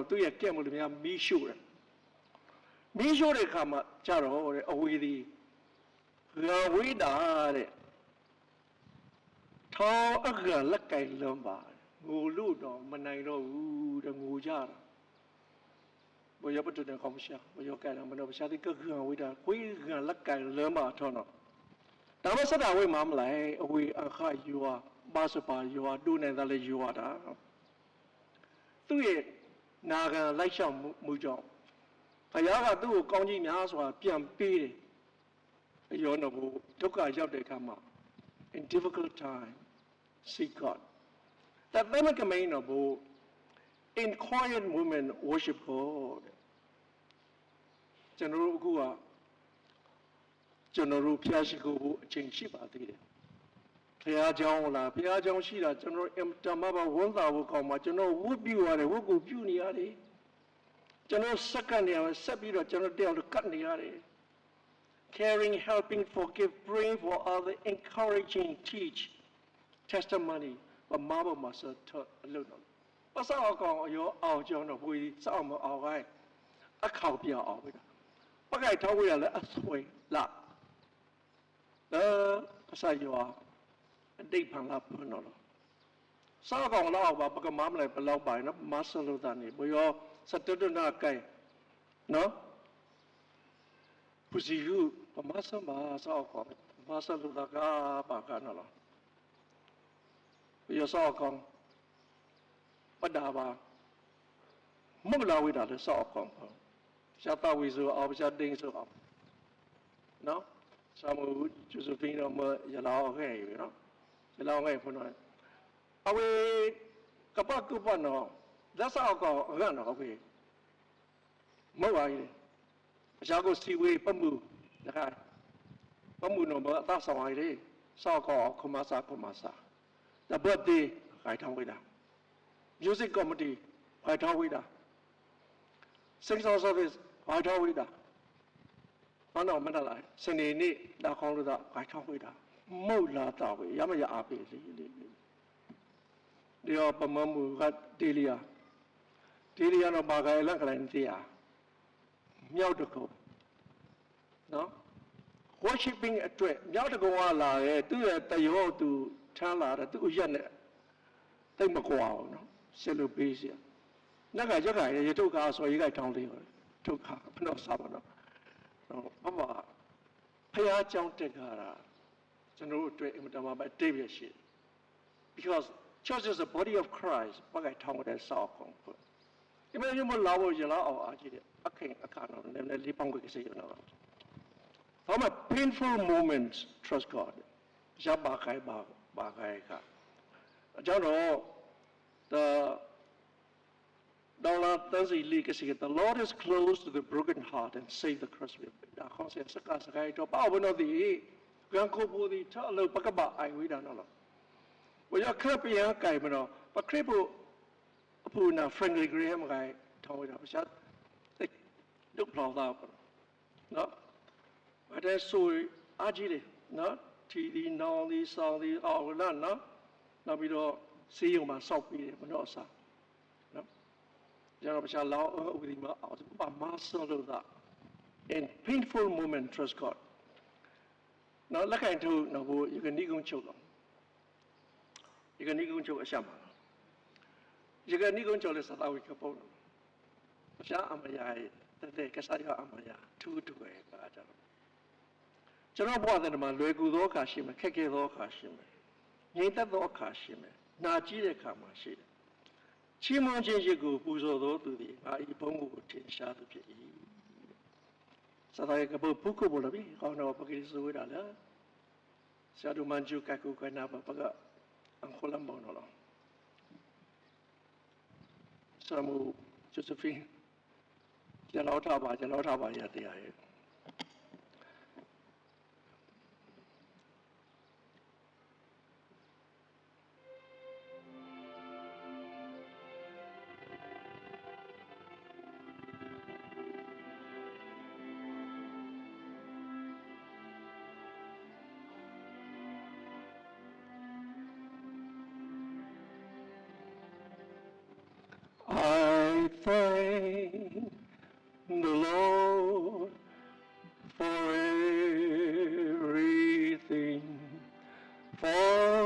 တော့သူ့ရဲ့ကဲ့မှုတွေများမီးရှို့တယ်မီးရှို့တဲ့အခါမှာကြတော့တဲ့အဝေးသည်ရဝိဒါတဲ့ထောင်းအခါလက်ကင်လွန်ပါငိုလို့တော့မနိုင်တော့ဘူးတဲ့ငိုကြတာဘယ်ရပတ်တဲ့ကောင်ရှာဘယ်ရကဲလာမနော်ရှာတဲ့ကကဝိဒါကိုယ်ကလက်ကင်လွန်ပါထောင်းတော့ဒါမှစတာဝိမာမလိုက်အဝေးအခါယူဟာဘာစပါယူဟာတူနေတာလေယူဟာတာသူ့ရဲ့ နာခံလိုက်ရှောက်မှုမှုကြောင့်ဘုရားကသူ့ကိုကောင်းကြီးများစွာပြန်ပေးတယ်အယောနဘုဒုက္ခရောက်တဲ့အခါမှာ in difficult time seek God that then a command of in quiet moment worship God ကျွန်တော်တို့အခုကကျွန်တော်တို့ဖျားရှိခိုးဖို့အချိန်ရှိပါသေးတယ် ဘုရားကျောင်းလားဘုရားကျောင်းရှိတာကျွန်တော်အင်တမဘဝန်းတာဖို့ကောင်းမှာကျွန်တော်ဝတ်ပြုရတယ်ဝတ်ကိုပြုနေရတယ်ကျွန်တော်စက္ကန့်နေရမှာဆက်ပြီးတော့ကျွန်တော်တယောက်ကတ်နေရတယ် caring helping forgive praying for other encouraging teach testimony ပမာပမာဆတ်အလုပ်တော့ပတ်စအောင်ကောင်အရောအောင်ကျောင်းတော့ဘွေစအောင်မအောင်ခိုင်းအခေါပြအောင်ပဲပကိုက်ထောက်ဝရလဲအဆွေလာအဲအစာရော အတိတ်ဖန်လာဖွင့်တော့လို့စားကောင်လောက်ပါပကမမလိုက်ဘလောက်ပါနော်မဆလို့တာနေဘရောစတတနာကဲနော်ပူစီယူပမဆမစားကောင်မဆလို့တာကပါကနော်လို့ဘရောစားကောင်ပဒါပါမမလာဝိတာလဲစားကောင်ရှာတာဝီဆိုအောင်ရှာတင်းဆိုအောင်နော်ဆာမူဂျိုဇဖင်းတော့မရလောက်ခဲ့ပြီနော်ဒီ လောက်ငယ်ဖွင့်တော့အဝေကပတ်ကုပနောလက်ဆောက်ကောအကနော်ဟုတ်ပြီမဟုတ်ပါဘူးအရှာကိုစီဝေးပတ်မှုတခါပတ်မှုနော်မအသဆောင်ရည်ဆောက်ကောခမစာခမစာတပတ်ဒီခိုင်ထောင်းဝေးတာ music committee ခိုင်ထောင်းဝေးတာ sing song service ခိုင်ထောင်းဝေးတာဘာတော့မတလားစနေနေ့လာခေါင်းလို့တော့ခိုင်ထောင်းဝေးတာ မုတ်လာတော့ပဲရမရအားပေးလေလေဒီတော့ပမမှုကတေလီယာတေလီယာတော့ဘာကလည်းလက်ကလည်းတရားမြောက်တကုံနော် worshiping အတွက်မြောက်တကုံကလာရဲ့သူ့ရဲ့တရောသူထမ်းလာတဲ့သူ့ရက်နဲ့တိတ်မကွာအောင်နော်ဆက်လို့ပေးစီနက်ကရက်ကရထုတ်ခါဆိုရေးကထောင်းလေးထုတ်ခါဘယ်တော့စားပါတော့ဘဘဖះเจ้าတက်ခါတာ ကျွန်တော်တို့အတွက်အင်မတန်မှပဲအတိတ်ပဲရှိတယ် because church is the body of Christ ဘာကထောင်းတဲ့စောက်ကုန်ဖို့ဒီမဲ့ညမလာဖို့ရလာအောင်အားကြီးတယ်အခင်အခါတော့လည်းလေးပေါင်းကိုစေရတော့ From a painful moment trust God ရပါခိုင်ပါပါခိုင်ခါအကြောင်းတော့ the ဒေါ်လာသန်းစီလီကစီက the Lord is close to the broken heart and save the crushed spirit ဒါခေါ်စစကားစကားတော့ပေါ့ဘနော်ဒီ ကံကိုပိုဒီထားလို့ပကပအိုင်ဝိဒါနော်လို့ဘယ်ရခရပယံကြိုင်မနော်ပခရဖို့အဖူနာ friendly graham ကထောင်းဝိဒါပရှာတိတ်ဒုပလောသာပေါ့နော်ဘာတဲ့ဆိုအားကြီးတယ်နော်ထီဒီနောင်ဒီဆောင်းဒီအော်လာနော်နောက်ပြီးတော့စေးရုံမှာစောက်ပြီးတယ်မနော်အစားနော်ကျွန်တော်ပရှာလောင်းဥပဒီမှာအော်ပါမဆလို့သာ in painful moment trust God နော်လက်ကင်ထုတ်နော်ဘို့ယကနိကုံချုပ်တော့ယကနိကုံချုပ်အရှမှာယကနိကုံချုပ်လဲစသာဝိကပုံတော့ပရှာအမယာရဲ့တဲ့တဲ့ကစားရအမယာထူးတူပဲပါကြတော့ကျွန်တော်ဘဝတဲ့မှာလွယ်ကူသောအခါရှိမယ်ခက်ခဲသောအခါရှိမယ်ငြိမ်သက်သောအခါရှိမယ်နာကြည့်တဲ့အခါမှာရှိတယ်ချီးမွမ်းခြင်းရှိကိုပူဇော်သောသူသည်ငါဤဘုန်းကိုထင်ရှားသူဖြစ်၏ စသာကဘပုကုဘလဘီခေါနောပကိစဝေဒါလာဆရာ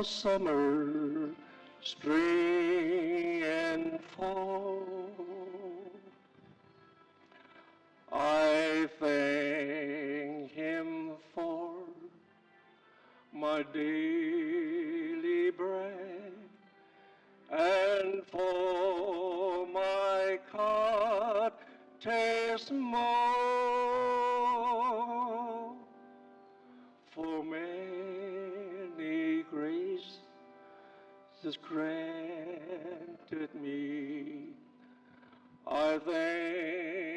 summer, is granted me. I thank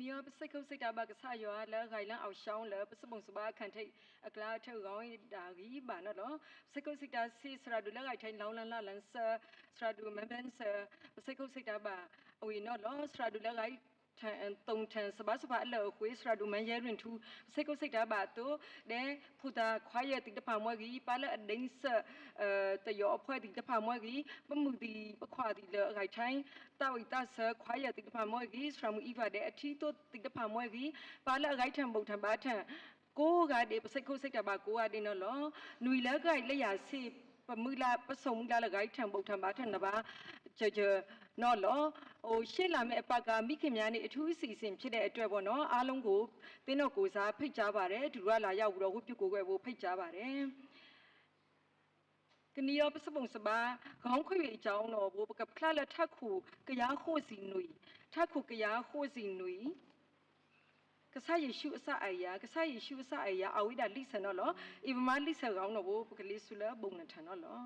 နီယောပစိတ်ခုတ်စိတ်တာဘကဆာယောလဲဂိုင်လန်အောင်ရှောင်းလဲပစပုံစပါခန်ထိတ်အကလာထောက်ကောင်းဒါကြီးဘာနော်လောစိတ်ခုတ်စိတ်တာစီစရာဒူလဲဂိုင်ထိုင်လောင်းလန်လာလန်ဆာစရာဒူမဘန်ဆာပစိတ်ခုတ်စိတ်တာဘာအဝီနော်လောစရာဒူလဲဂိုင် ထန်တုံထန်စပါစပါအလောခွေးစရာဒူမန်ရဲရင်ထူစိတ်ကုစိတ်တာဘာတိုဒဲဖူတာခွာရတိတဖာမွဲကြီးပါလအဒင်းဆအဲတယောအဖွဲတိတဖာမွဲကြီးပမှုဒီပခွာဒီလေဂိုင်ထိုင်တာဝိတဆခွာရတိတဖာမွဲကြီးစရာမူအီဖာဒဲအထီတိုတိတဖာမွဲကြီးပါလဂိုင်ထံဘုံထံဘာထံကိုကဒီပစိတ်ကုစိတ်တာဘာကိုကဒီနော်လောနွေလက်ဂိုင်လက်ရစီပ မူလာပစုံမူလာလဂိုင်ထံဘုံထံဘာထံနဘာကြကြနော်လောဟိုရှေ့လာမယ့်အပတ်ကမိခင်များနေအထူးအစီအစဉ်ဖြစ်တဲ့အတွက်ပေါ့နော်အားလုံးကိုတင်းတော့ကိုစားဖိတ်ကြားပါတယ်ဒူရလာရောက်ပြီးတော့ဝတ်ပြုကိုယ်ွယ်ဖို့ဖိတ်ကြားပါတယ်ကနီယောပစပုံစပါခေါင်းခွေအကြောင်းတော့ဘိုးပကဖလာလထခုကရားခိုးစီနွေထခုကရားခိုးစီနွေ ကဆာယေရှုအစအိုင်ယာကဆာယေရှုအစအိုင်ယာအဝိဒါလိဆန်တော့လောအီဗမာလိဆန်ကောင်းတော့ဘိုးပကလေးဆူလာဘုံနထန်တော့လော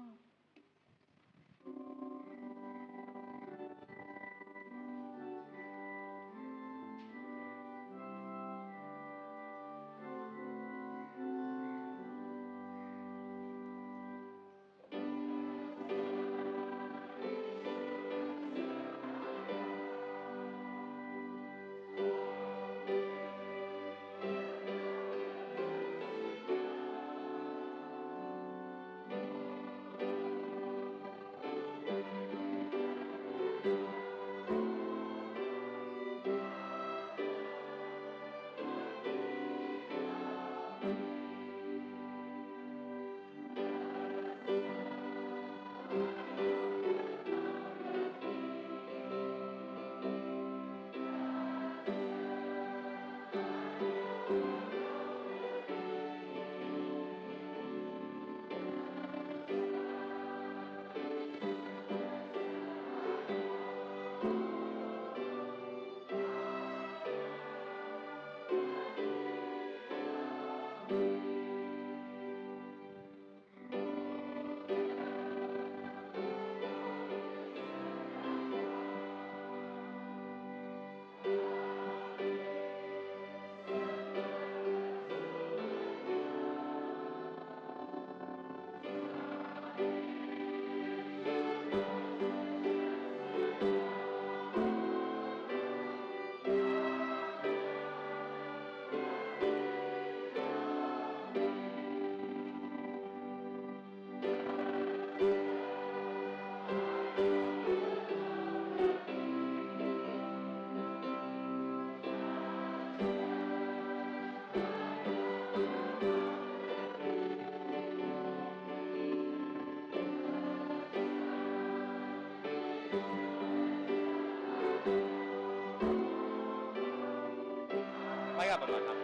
မို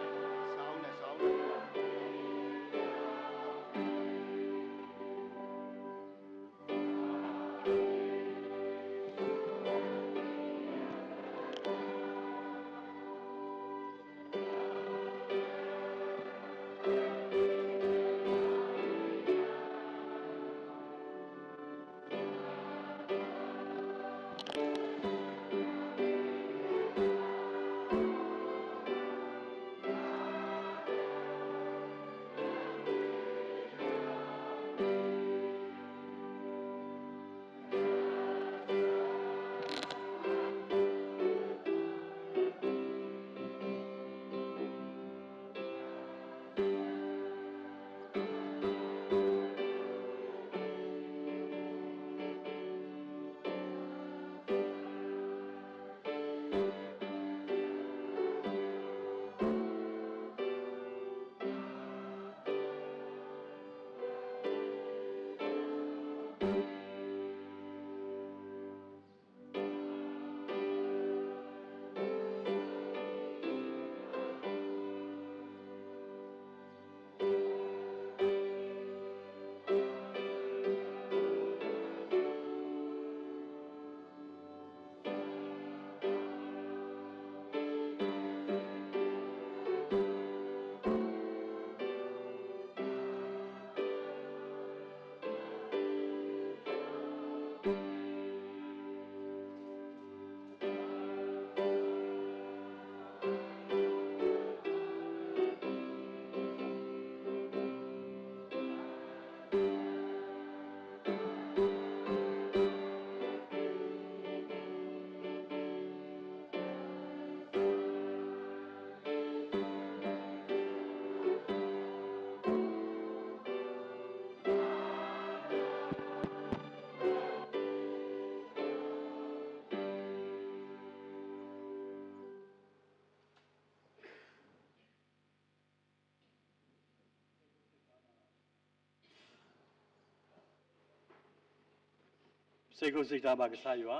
စေကုစိတ်သားပါကစားရွာ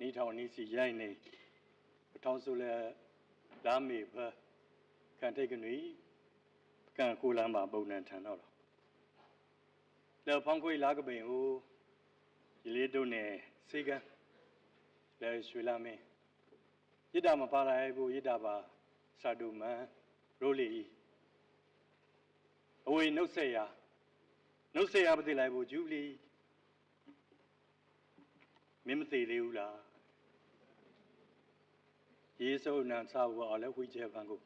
နေထောင်နေစီရိုင်းနေပထောင်ဆိုလဲလာမေဘကန်ထိတ်ကနွီကန်ကိုလမ်းမှာပုံနှံထန်တော့လောဖောင်းခွေလာကပင်ဟိုဒီလေးတို့နဲ့စေကန်းလဲရွှေလာမင်းရစ်တာမပါလာဘူးရစ်တာပါစာဒူမန်ရိုလီအဝေနှုတ်ဆက်ရာနှုတ်ဆက်ရာပတိလိုက်ဘူးဂျူလီ မင်းမသိသေးဘူးလားယေစုနံစာဝအလည်းဝိကျေဖန်ကို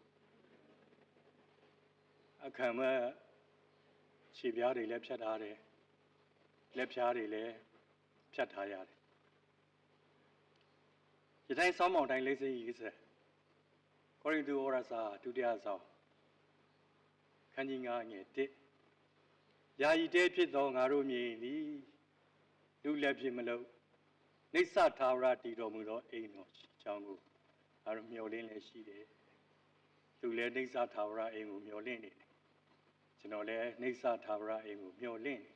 အခမ်းမခြေပြားတွေလည်းဖြတ်ထားတယ်လက်ဖြားတွေလည်းဖြတ်ထားရတယ်ဒီတိုင်းစောင်းမောင်တိုင်းလေးစိရေးစကောရိန္သုဩရစာဒုတိယဆောင်ခန်းကြီး9ငယ်1ယာယီတဲဖြစ်သောငါတို့မြင်သည်လူလက်ဖြစ်မလို့ နေဆထာဝရတည်တော်မူသောအိမ်တော်ရှိကြောင်းကိုအဲလိုမျှော်လင့်လည်းရှိတယ်။သူလည်းနေဆထာဝရအိမ်ကိုမျှော်လင့်နေတယ်။ကျွန်တော်လည်းနေဆထာဝရအိမ်ကိုမျှော်လင့်နေ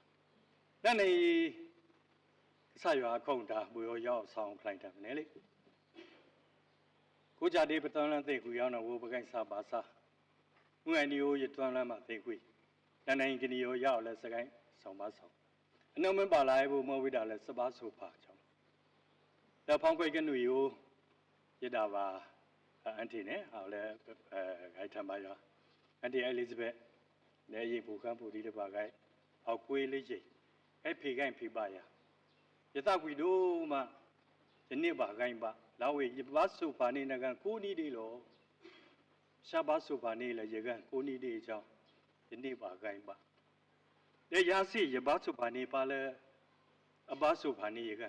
။นั่นနေကဆရွာခုံတာဘူရောရောက်ဆောင်ဖလိုက်တာမနဲ့လေ။ကိုကြတဲ့ပတန်လန်သိကူရောက်တော့ဝပကိုင်စာပါစာ။ငွေနီယိုရတွန်လန်မှာသိကွေ။နိုင်နိုင်ကနီယိုရောက်လဲစကိုင်းဆောင်ပါဆောင် အနှုံမပါလာဘူးမဟုတ်ဝိတာလဲစပါးဆိုပါကြောင်းဒါဖောင်းခွေကနူယိုရတာပါအန်တီနဲ့ဟောလဲအဲဂိုက်ထမ်းပါရအန်တီအဲလီဇဘက်လဲရင်ပူခန်းပူဒီတပါဂိုက်အောက်ကွေးလေးကြီးအဲဖေဂိုင်ဖေပါရယတကွီတို့မှဒီနေ့ပါဂိုင်ပါလာဝေယပါဆိုပါနေနကန်ကိုနီဒီလောရှာပါဆိုပါနေလဲရကန်ကိုနီဒီအကြောင်းဒီနေ့ပါဂိုင်ပါ လေယာစီရပါစုပါနေပါလေအပါစုပါနေရက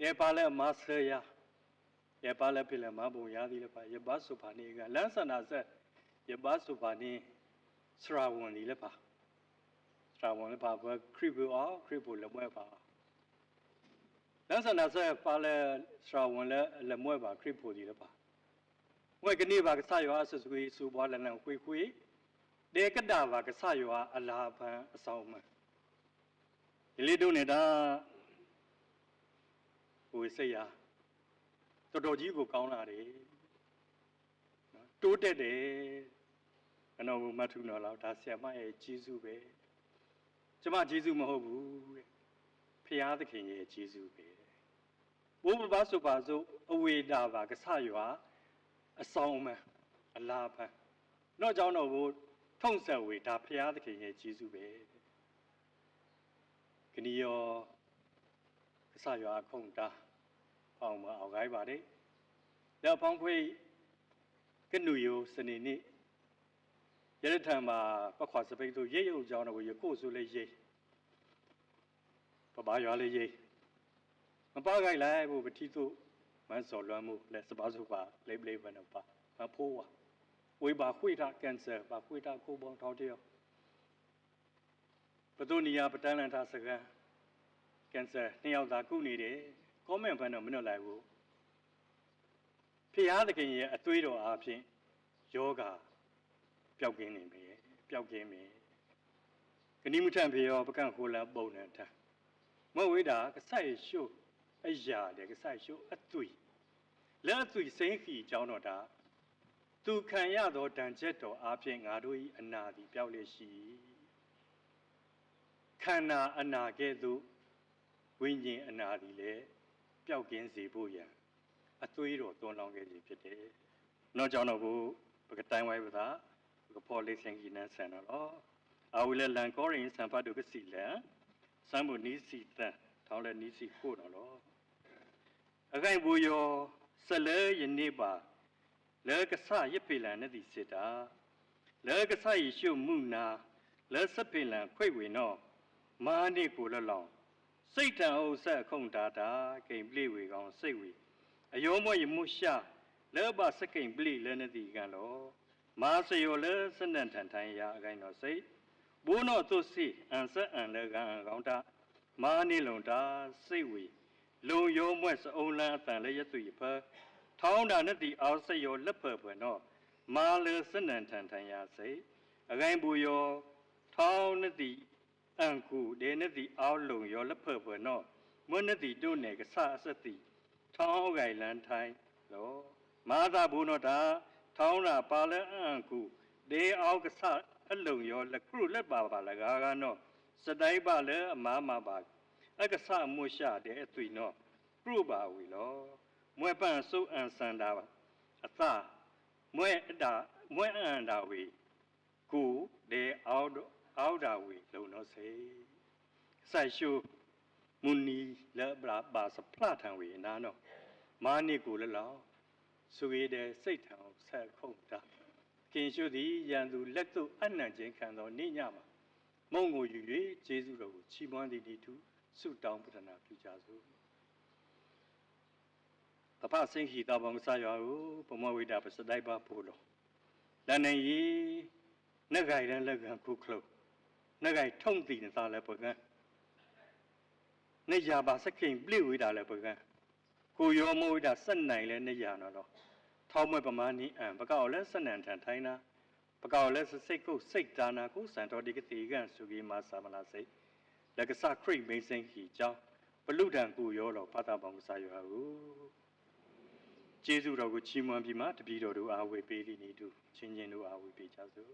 လေပါလေမဆရာလေပါလေပြလေမဘုံရသည်လေပါရပါစုပါနေကလန်းစနာဆက်ရပါစုပါနေစရာဝန်ဒီလေပါစရာဝန်လေပါဘခရစ်ဘူအောခရစ်ဘူလေမွဲပါလန်းစနာဆက်ပါလေစရာဝန်လေလေမွဲပါခရစ်ဘူဒီလေပါဝဲကနေပါကဆယောအဆစကွေစူပွားလလန်ခွေခွေ တေကတ္တဘာကဆယောအလာဖန်အဆောင်မဒီလေးတို့နေတာဟိုစိတ်ရတော်တော်ကြီးကိုကောင်းလာတယ်နော်တိုးတက်တယ်အနော်မထူနော်လောက်ဒါဆရာမရဲ့ကြီးစုပဲကျမကြီးစုမဟုတ်ဘူးတဲ့ဖရာသခင်ရဲ့ကြီးစုပဲဘိုးဘဘဆိုပါစို့အဝေတာဘာကဆယောအဆောင်မအလာဖန်တော့ကြောင်းတော့ဘို့ ထုံးဆက်ဝေဒါဖရာသခင်ရဲ့ကြီးစုပဲကနီယောအစရွာခုံတာပေါင်မအောင်ခိုင်းပါလေလက်ဖောင်းခွေကနူယောစနေနေ့ရရထံမှာပခွာစပိတ်တို့ရိတ်ရုပ်ကြောင်းတော့ရကိုဆိုလေးရိတ်ပပရွာလေးရိတ်မပါခိုင်းလိုက်ဘူးပတိတို့မန်းစော်လွမ်းမှုလက်စပါးစုပါလေးလေးဘယ်တော့ပါမဖိုးပါ ဝေဘာခွေတာကင်ဆာဘာခွေတာကိုပေါင်းထောင်းတယောက်ဘဒုနီယာပတန်လန်တာစကန်ကင်ဆာနှစ်ယောက်သာကုနေတယ်ကောမန့်ဖန်တော့မနှုတ်လိုက်ဘူးဖျားသခင်ရဲ့အသွေးတော်အားဖြင့်ယောဂပျောက်ကင်းနေပြီပျောက်ကင်းပြီဂနိမထံဖေရောပကန့်ခိုလာပုံနဲ့ထမဝိဒါကဆိုင်ရှုအရာတယ်ကဆိုင်ရှုအသွေးလက်အသွေးစိမ့်ခီအကြောင်းတော်ဒါ သူခံရသောတန်ချက်တော်အားဖြင့်ငါတို့၏အနာသည်ပျောက်လျက်ရှိ၏ခန္ဓာအနာကဲ့သို့ဝိညာဉ်အနာသည်လည်းပျောက်ကင်းစေဖို့ရန်အသွေးတော်သွန်းလောင်းခဲ့ခြင်းဖြစ်တယ်။နောက်ကြောင့်တော့ဘုပကတိုင်းဝိုင်းပသာကပေါ်လေးဆင်ကြီးနန်းဆန်တော့အာဝိလလန်ကောရင်ဆံဖတ်တို့ကစီလန်စံမှုနီးစီတန်ထောင်းလည်းနီးစီဖို့တော့အခိုင်ဘူယောဆလဲယနေ့ပါ လဲကဆရပေလန်နဲ့ဒီစစ်တာလဲကဆရရှုမှုနာလဲစပေလန်ခွိဝေနောမာနိကိုလလောင်စိတ်တံဥဆက်ခုံတာတာဂိမ်ပလိဝေကောင်စိတ်ဝေအယောမွေမှုရှာလဲပါစကိမ်ပလိလဲနဲ့ဒီကန်လောမာစယောလဲစနန်ထန်ထိုင်ရာအကိုင်းတော်စိတ်ဘိုးနောသုစီအန်ဆက်အန်လဲကန်ကောင်တာမာနိလုံတာစိတ်ဝေလုံယောမွဲ့စအုံလန်းအတန်လဲရသွေဖာ ထောင်းတာနဲ့ဒီအောင်စယောလက်ဖက်ဖွယ်တော့မာလစနန်ထန်ထန်ရစိအကိုင်းဘူယောထောင်းနဲ့ဒီအန်ကူဒေနတိအောက်လုံရောလက်ဖက်ဖွယ်နော်မွနတိတို့နယ်ကဆအစတိထောင်းဂိုင်လန်ထိုင်လောမာသာဘူးနော်တာထောင်းတာပါလဲအန်ကူဒေအောက်ကဆအလုံရောလက်ခုလက်ပါပါလကားကနော်စတိုင်းပါလဲအမားမပါအကဆအမှုရှာတဲ့အသွေနော်ပြုပါဝီလော မွဲပန့်စုအန်စန္တာအသမွဲအတာမွဲအန်တာဝီကိုဒေအောက်အောက်တာဝေလုံတော့စေဆိုင်ရှုမုနီလဘလာပါစဖလာထံဝေနာနော်မာနိကိုလလောဆွေတဲ့စိတ်ထံဆက်ခုန်တာကင်ရှုသည်ရန်သူလက်သို့အနံ့ခြင်းခံသောနေညမှာမုံကိုယူ၍ကျေးဇူးတော်ကိုချီးမွမ်းသည်ဒီထုဆုတောင်းပတနာပြုကြစို့ တဖဆင်းခီတောင်ဆာယောဘမဝိတာပစတိုက်ပါပို့လို့လန်နေရီနဂိုင်ရန်လက်ကခုခလုတ်နဂိုင်ထုံတီနေတာလည်းပကံနေရပါစခင်ပြိဝိတာလည်းပကံကိုယောမဝိတာဆက်နိုင်လဲနေရနော်တော့ထောင်းမွဲပမာနီအံပကောက်လဲဆက်နန်ထန်ထိုင်းနာပကောက်လဲစိတ်ကုတ်စိတ်ဒါနာကိုစံတော်ဒီကတိကန်စုကြီးမာသာမနာစိတ်လက်ကစခရိတ်မိန်စင်ခီကြောင်းဘလူဒံကိုယောတော်ဖတာပေါင်းကစားရဟု ကျေးဇူးတော်ကိုချီးမွမ်းပြီးမှတပည့်တော်တို့အားဝေပေးလိနေတူချင်းချင်းတို့အားဝေပေးကြစို့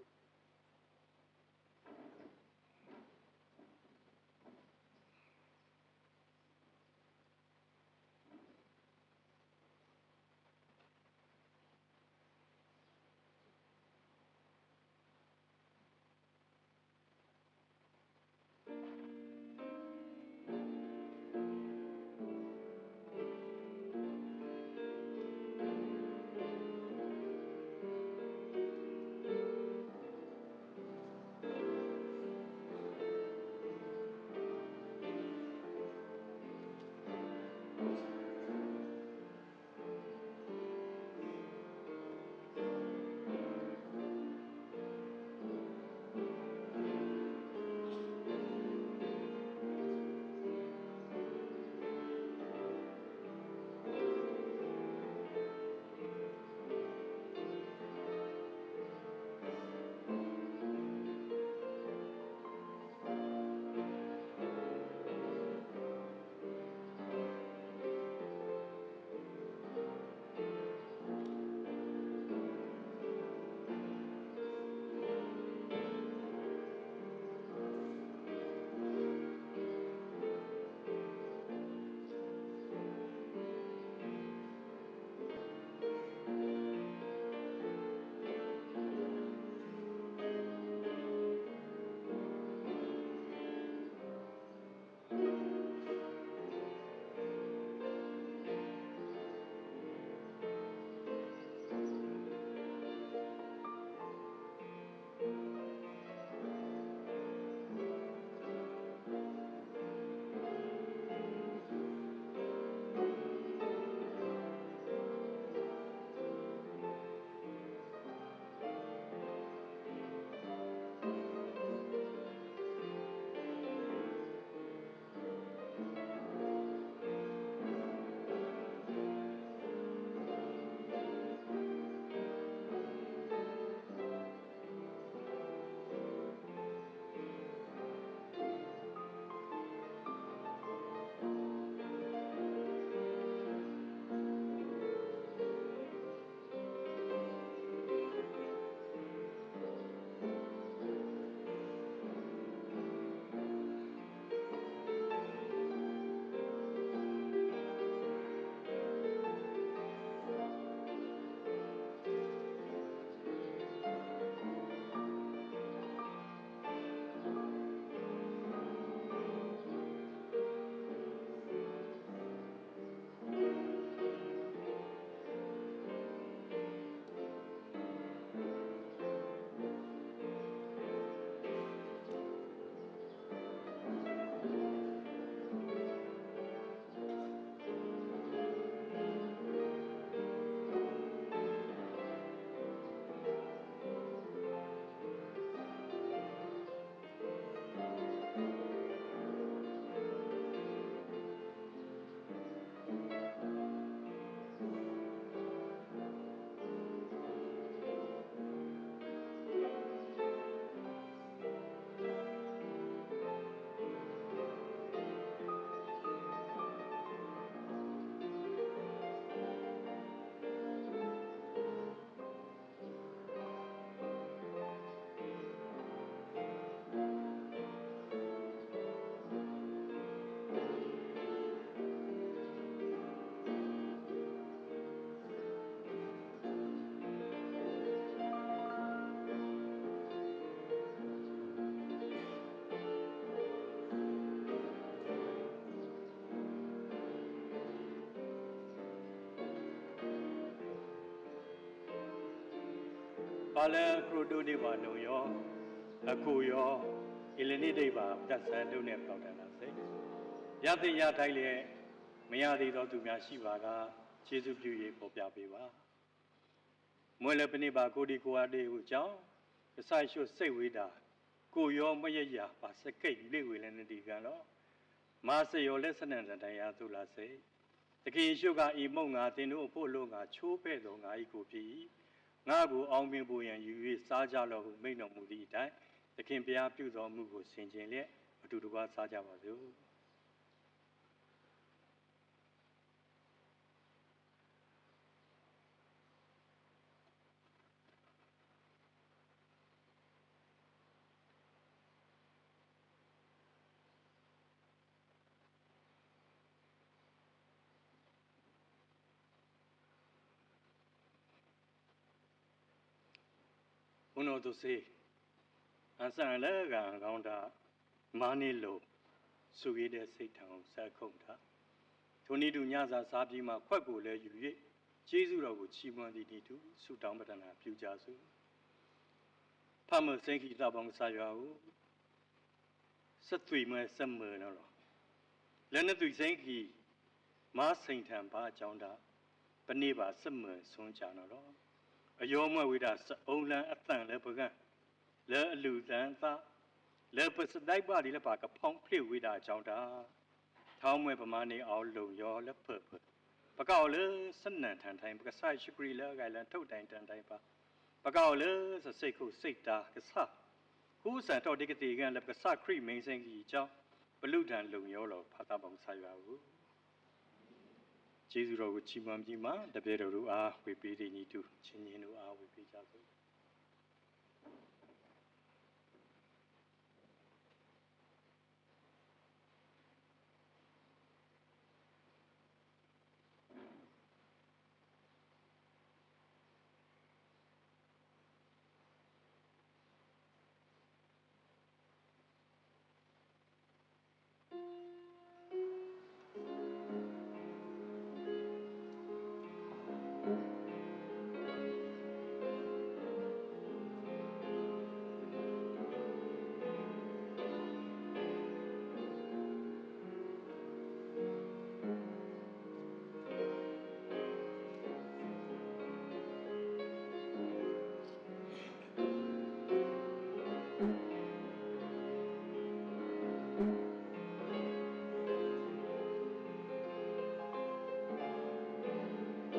ပါလဲခရိုတိုနေပါလုံရောအခုရောအလနိဒိဗ္ဗာတက်ဆန်တို့နဲ့ပေါက်တန်တာစိတ်ရသည်ရတိုင်းလေမရသေးသောသူများရှိပါကခြေစုပြု၍ပေါ်ပြပေးပါမွေလည်းပဏိပါကိုဒီကိုအားတေဟုကြောင့်ကဆိုင်ရွှတ်စိတ်ဝေးတာကိုရောမရရပါစကိတ်လေဝေလည်းနေဒီကံတော့မာစရောလက်စနန်တန်ရာသူလားစိတ်တခင်ရှုကဤမုံငါတင်တို့အဖို့လို့ငါချိုးပဲ့တော်ငါဤကိုဖြစ်၏ ငါကိုအောင်မြင်ဖို့ရန်ယူ၍စားကြလော့ဟုမိန့်တော်မူသည့်အတိုင်းသခင်ဘုရားပြုတော်မူကိုဆင်ခြင်လျက်အတူတကွစားကြပါစို့ သူစေအဆန်လည်းကံကောင်းတာမာနေလို့စုရတဲ့စိတ်ထံကိုဆက်ခုန်တာထိုနည်းတူညစာစားပြီးမှခွက်ကိုလည်းယူ၍ကျေးဇူးတော်ကိုချီးမွမ်းသည့်ဤသူဆုတောင်းပတနာပြုကြစို့ဖမစိန်ခိတပေါင်းစာရွာဟုစက်သွေမဲစက်မဲနော်လည်းနဲ့သူစိန်ခိမာစိန်ထံပါအကြောင်းတာပနေပါစက်မဲဆုံးကြနော် အယောမဝိဒစအုံလန်အတန်လည်းပကံလဲအလူတန်သလဲပစတိုက်ပါဒီလည်းပါကဖောင်းဖြည့်ဝိဒအကြောင်းတာထောင်းမွဲပမာနေအောင်လုံရောလက်ဖဖပကောက်လေစနန်ထန်တိုင်းပကဆိုင်ရှိကရီလဲဂိုင်လန်ထုတ်တိုင်းတန်တိုင်းပါပကောက်လေစစိတ်ခုစိတ်တာကဆခုစံတော်ဒီကတိကန်လည်းပကဆခရိမိန်စင်ကြီးအကြောင်းဘလူဒန်လုံရောလောဖတာပေါင်းဆာရွာဘူး ကျေးဇူးတော်ကိုချီးမွမ်းပြီးမှတပည့်တော်တို့အားဝေပေးတဲ့ညီတူချင်းချင်းတို့အားဝေပေးကြစို့